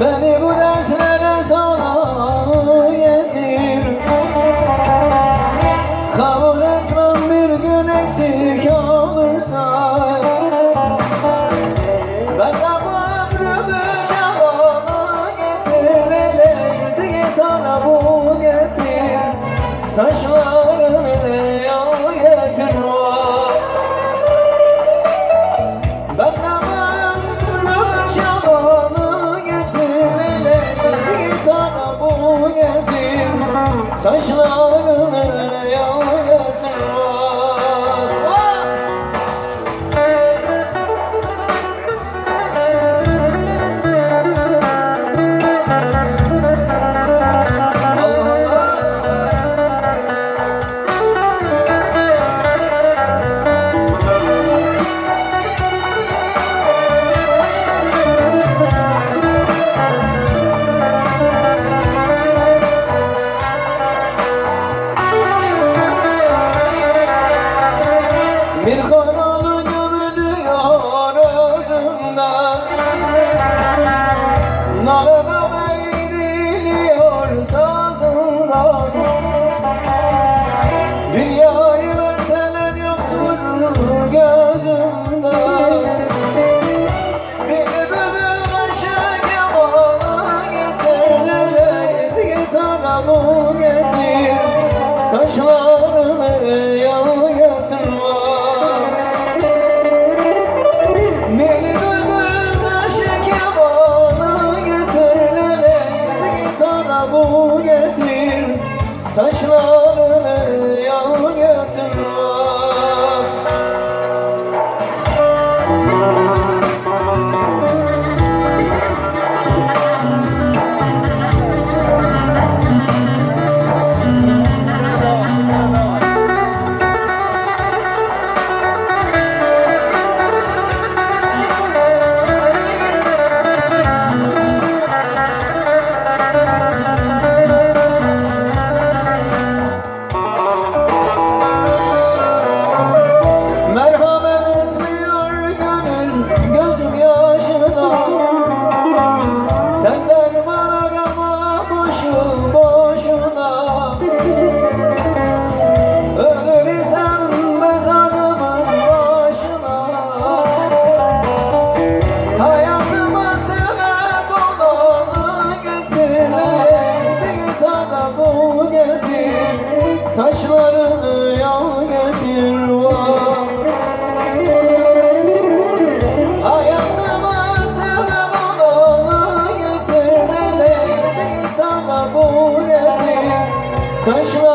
Beni bu derslere sana getir. Kabul etmem bir gün eksik olursa. Ben de bu ömrümü getir Hele gidi git bu getir. Saçlar özümden Narada eğriliyor sazından Dünyayı verseler yoktur gözümde. Bir bülbül aşık yamana getirler Gitarımı getir. Saçlarını Saçlarını götürme Merhamet Saçlarını yal getir vay Hayatıma sebep olanı getir tane bu getir. Saçlarını